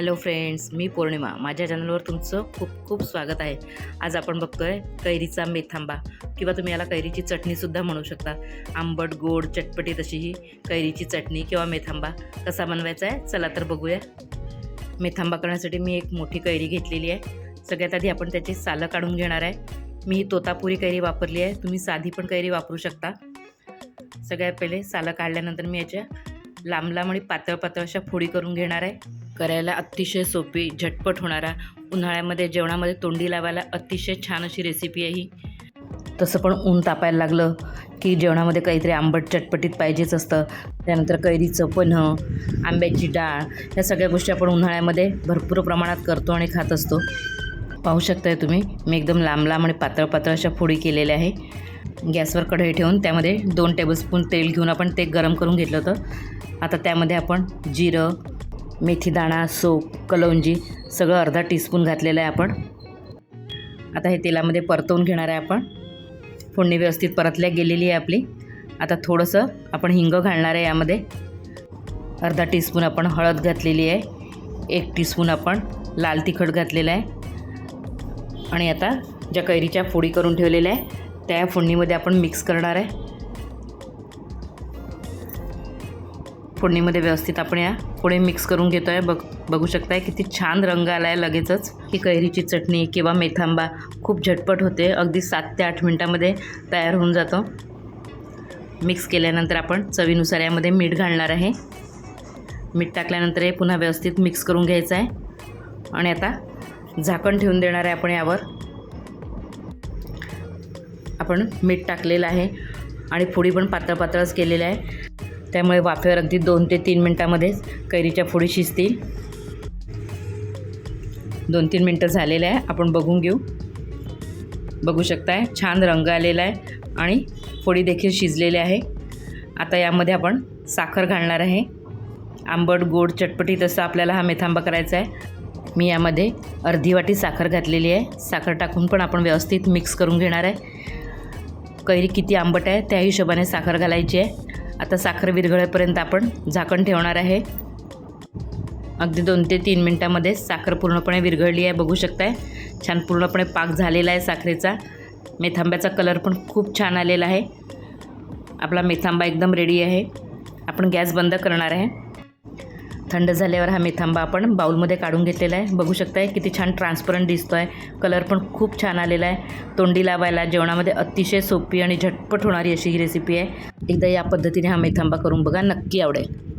Hello friends मी पौर्णिमा. माझ्या चॅनलवर तुमचं खूप खूप स्वागत आहे. आज आपण बघतो आहे कैरीचा मेथांबा किंवा तुम्ही याला कैरीची चटणीसुद्धा म्हणू शकता. आंबट गोड चटपटी तशी ही कैरीची चटणी किंवा मेथांबा कसा बनवायचा आहे चला तर बघूया. मेथांबा करण्यासाठी मी एक मोठी कैरी घेतलेली आहे. सगळ्यात आधी आपण त्याची सालं काढून घेणार आहे. मी ही तोतापुरी कैरी वापरली आहे. तुम्ही साधी पण कैरी वापरू शकता. सगळ्यात पहिले सालं काढल्यानंतर मी याच्या लांब लांब आणि पातळ पातळ अशा फोडी करून घेणार आहे. करायला अतिशय सोपी झटपट होणारा उन्हाळ्यामध्ये जेवणामध्ये तोंडी लावायला अतिशय छान अशी रेसिपी आहे ही. तसं पण ऊन तापायला लागलं की जेवणामध्ये काहीतरी आंबट चटपटीत पाहिजेच असतं. त्यानंतर कैरीचं पन्हं आंब्याची डाळ ह्या सगळ्या गोष्टी आपण उन्हाळ्यामध्ये भरपूर प्रमाणात करतो आणि खात असतो. पाहू शकताय तुम्ही मी एकदम लांब लांब आणि पातळ पातळ अशा फोडी केलेल्या आहे. गॅसवर कढई ठेवून त्यामध्ये दोन टेबलस्पून तेल घेऊन आपण ते गरम करून घेतलं होतं. आता त्यामध्ये आपण जिरं मेथीदाणा सोप कलौंजी सगळं अर्धा टीस्पून घातलेलं आहे आपण. आता हे तेलामध्ये परतवून घेणार आहे आपण. फोडणी व्यवस्थित परतल्या गेलेली आहे आपली. आता थोडंसं आपण हिंग घालणार आहे यामध्ये. अर्धा टीस्पून आपण हळद घातलेली आहे. एक टीस्पून आपण लाल तिखट घातलेलं आहे. आणि आता ज्या कैरीच्या फोडी करून ठेवलेल्या आहे त्या फोडणीमध्ये आपण मिक्स करणार आहे. फोडणीमध्ये व्यवस्थित आपण या पुढे मिक्स करून घेतो आहे बघ बघू शकताय किती छान रंग आला आहे लगेचच. ही कैरीची चटणी किंवा मेथांबा खूप झटपट होते. अगदी सात ते आठ मिनटामध्ये तयार होऊन जातो. मिक्स केल्यानंतर आपण चवीनुसार यामध्ये मीठ घालणार आहे. मीठ टाकल्यानंतर हे पुन्हा व्यवस्थित मिक्स करून घ्यायचं आहे आणि आता झाकण ठेवून देणार आहे आपण यावर. आपण मीठ टाकलेलं आहे. आणि फोडी पण पातळ पातळच केलेलं आहे. त्यामुळे वाफेवर अगदी दोन ते तीन मिनटामध्येच कैरीच्या फोडी शिजतील. दोन तीन मिनटं झालेलं आहे. आपण बघून घेऊ. बघू शकताय छान रंग आलेला आहे आणि फोडी देखील शिजलेली आहे. आता यामध्ये आपण साखर घालणार आहे. आंबट गोड चटपटी तसं आपल्याला हा मेथांबा करायचा आहे. मी यामध्ये अर्धी वाटी साखर घातलेली आहे. साखर टाकून पण आपण व्यवस्थित मिक्स करून घेणार आहे. कैरी किती आंबट आहे त्या हिशोबाने साखर घालायची आहे. आता साखर विरघळेपर्यंत आपण झाकण ठेवणार आहे. अगदी दोन ते तीन मिनटामध्ये साखर पूर्णपणे विरघळली आहे बघू शकताय. छान पूर्णपणे पाक झालेला आहे साखरेचा. मेथांब्याचा कलर पण खूप छान आलेला आहे. आपला मेथांबा एकदम रेडी आहे. आपण गॅस बंद करणार आहे. थंड झाल्यावर हा मेथांबा आपण बाऊलमध्ये काढून घेतलेला आहे. बघू शकताय किती छान ट्रान्सपरंट दिसतो आहे कलर पण खूप छान आलेला आहे. तोंडी लावायला जेवणामध्ये अतिशय सोपी आणि झटपट होणारी अशी ही रेसिपी आहे. एकदा या पद्धतीने हा मेथांबा करून बघा नक्की आवडेल.